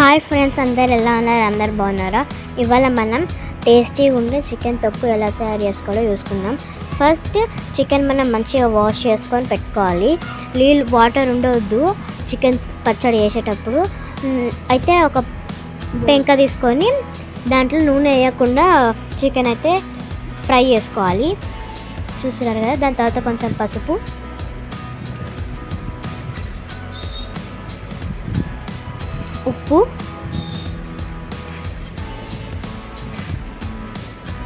Hi friends అందరు ఎలా ఉన్నారు? అందరు బాగున్నారా? ఇవాళ మనం టేస్టీగా ఉండే చికెన్ తొక్కు ఎలా తయారు చేసుకోవాలో చూసుకుందాం. ఫస్ట్ చికెన్ మనం మంచిగా వాష్ చేసుకొని పెట్టుకోవాలి. నీళ్ళు వాటర్ ఉండవద్దు చికెన్ పచ్చడి చేసేటప్పుడు. అయితే ఒక పెంక తీసుకొని దాంట్లో నూనె వేయకుండా చికెన్ అయితే ఫ్రై చేసుకోవాలి. చూస్తున్నారు కదా దాని తర్వాత కొంచెం పసుపు. ఉప్పు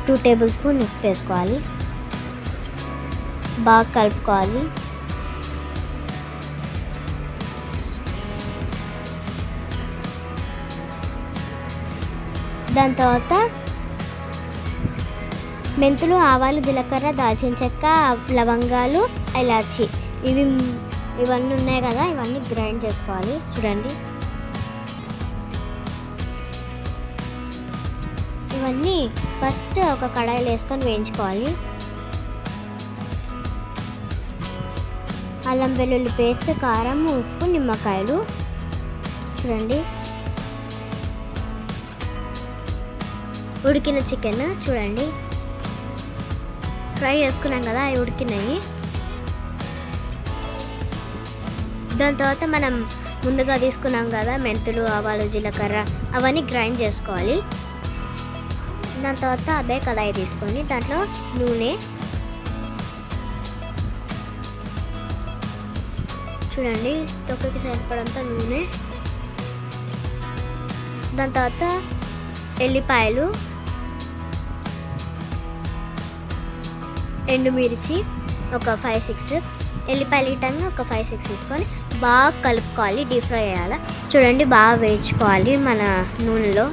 టూ టేబుల్ స్పూన్ ఉప్పు వేసుకోవాలి. బాగా కలుపుకోవాలి. దాని తర్వాత మెంతులు ఆవాలు జీలకర్ర దాల్చిన చెక్క లవంగాలు ఇలాచి ఇవి ఇవన్నీ ఉన్నాయి కదా ఇవన్నీ గ్రైండ్ చేసుకోవాలి. చూడండి. ఇవన్నీ ఫస్ట్ ఒక కడాయిలో వేసుకొని వేయించుకోవాలి. అల్లం వెల్లుల్లి పేస్ట్ కారం ఉప్పు నిమ్మకాయలు. చూడండి. ఉడికిన చికెన్ చూడండి. ఫ్రై చేసుకున్నాం కదా అవి ఉడికినాయి. దాని తర్వాత మనం ముందుగా తీసుకున్నాం కదా మెంతులు ఆవాలు జీలకర్ర అవన్నీ గ్రైండ్ చేసుకోవాలి. దాని తర్వాత అదే కళాయి తీసుకొని దాంట్లో నూనె. చూడండి తొక్కకి సరిపడంత నూనె. దాని తర్వాత ఎల్లిపాయలు. ఎండుమిర్చి ఒక ఫైవ్ సిక్స్ ఎల్లిపాయలు ఇటంగా ఒక ఫైవ్ సిక్స్ తీసుకొని బాగా కలుపుకోవాలి డీప్ ఫ్రై చేయాలి. చూడండి బాగా వేయించుకోవాలి మన నూనెలో.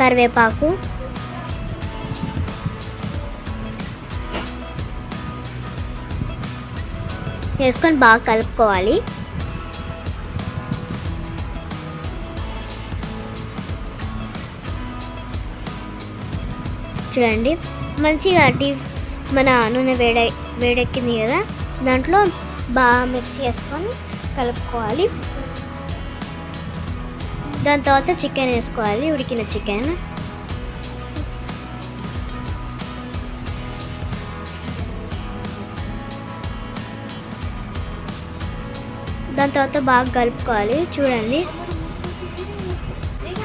కరివేపాకు. వేసుకొని బాగా కలుపుకోవాలి. చూడండి మంచిగా టీ మన నూనె వేడ వేడెక్కింది కదా. దాంట్లో బాగా మిక్స్ చేసుకొని కలుపుకోవాలి. దాని తర్వాత చికెన్ వేసుకోవాలి ఉడికిన చికెన్ దాని తర్వాత బాగా కలుపుకోవాలి చూడండి.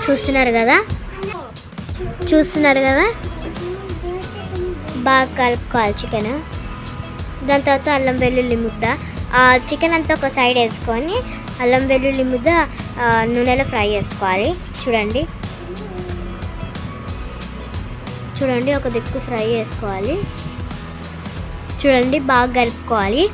చూస్తున్నారు కదా? చూస్తున్నారు కదా? బాగా కలుపుకోవాలి చికెన్ దాని తర్వాత అల్లం వెల్లుల్లి ముద్ద. చికెన్ అంతా ఒక సైడ్ వేసుకొని అల్లం వెల్లుల్లి ముద్ద నూనెలో ఫ్రై చేసుకోవాలి. చూడండి. చూడండి ఒక దిక్కు ఫ్రై చేసుకోవాలి. చూడండి బాగా కలుపుకోవాలి.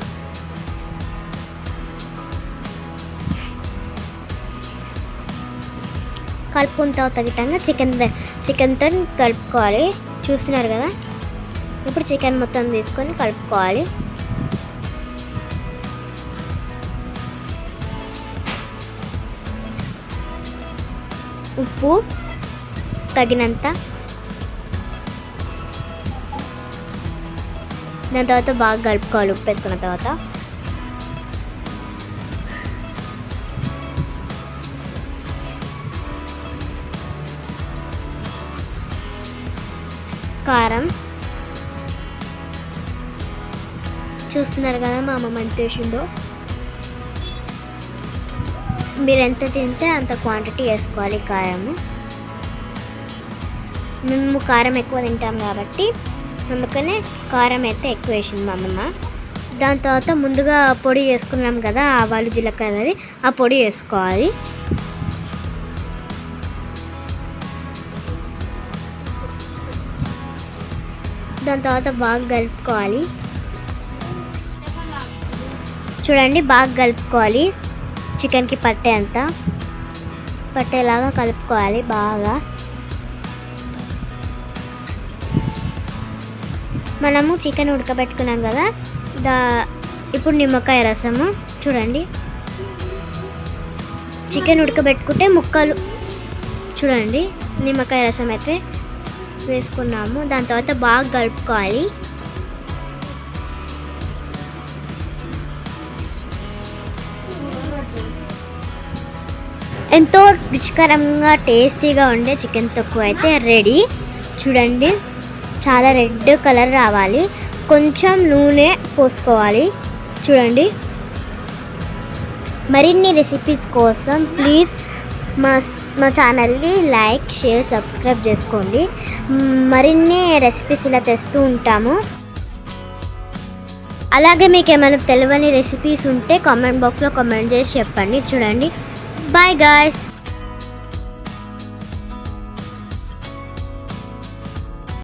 కలుపుకున్న తర్వాత గిట్టంగా చికెన్ చికెన్తో కలుపుకోవాలి. చూస్తున్నారు కదా? ఇప్పుడు చికెన్ మొత్తం తీసుకొని కలుపుకోవాలి. ఉప్పు తగినంత. దాని తర్వాత బాగా కలుపుకోవాలి ఉప్పు వేసుకున్న తర్వాత. కారం. చూస్తున్నారు కదా మా అమ్మ మంచి వేసిందో? మీరు ఎంత తింటే అంత క్వాంటిటీ వేసుకోవాలి కారము. మేము కారం ఎక్కువ తింటాం కాబట్టి అందుకనే కారం అయితే ఎక్కువ వేసింది మా అమ్మమ్మ దాని తర్వాత ముందుగా పొడి వేసుకున్నాం కదా ఆవాలు జీలకర్రది ఆ పొడి వేసుకోవాలి. దాని తర్వాత బాగా కలుపుకోవాలి. చూడండి బాగా కలుపుకోవాలి. చికెన్కి పట్టేంత పట్టేలాగా కలుపుకోవాలి బాగా. మనము చికెన్ ఉడకబెట్టుకున్నాం కదా. దా ఇప్పుడు నిమ్మకాయ రసము. చూడండి. చికెన్ ఉడకబెట్టుకుంటే ముక్కలు. చూడండి. నిమ్మకాయ రసం అయితే వేసుకున్నాము. దాని తర్వాత బాగా కలుపుకోవాలి. ఎంతో రుచికరంగా టేస్టీగా ఉండే చికెన్ తొక్కు అయితే రెడీ. చూడండి చాలా రెడ్ కలర్ రావాలి. కొంచెం నూనె పోసుకోవాలి. చూడండి. మరిన్ని రెసిపీస్ కోసం ప్లీజ్ మా మా ఛానల్ని లైక్ షేర్ సబ్స్క్రైబ్ చేసుకోండి. మరిన్ని రెసిపీస్ ఇలా తెస్తూ ఉంటాము. అలాగే మీకు ఏమైనా తెలియని రెసిపీస్ ఉంటే కామెంట్ బాక్స్లో కామెంట్ చేసి చెప్పండి. చూడండి. Bye guys!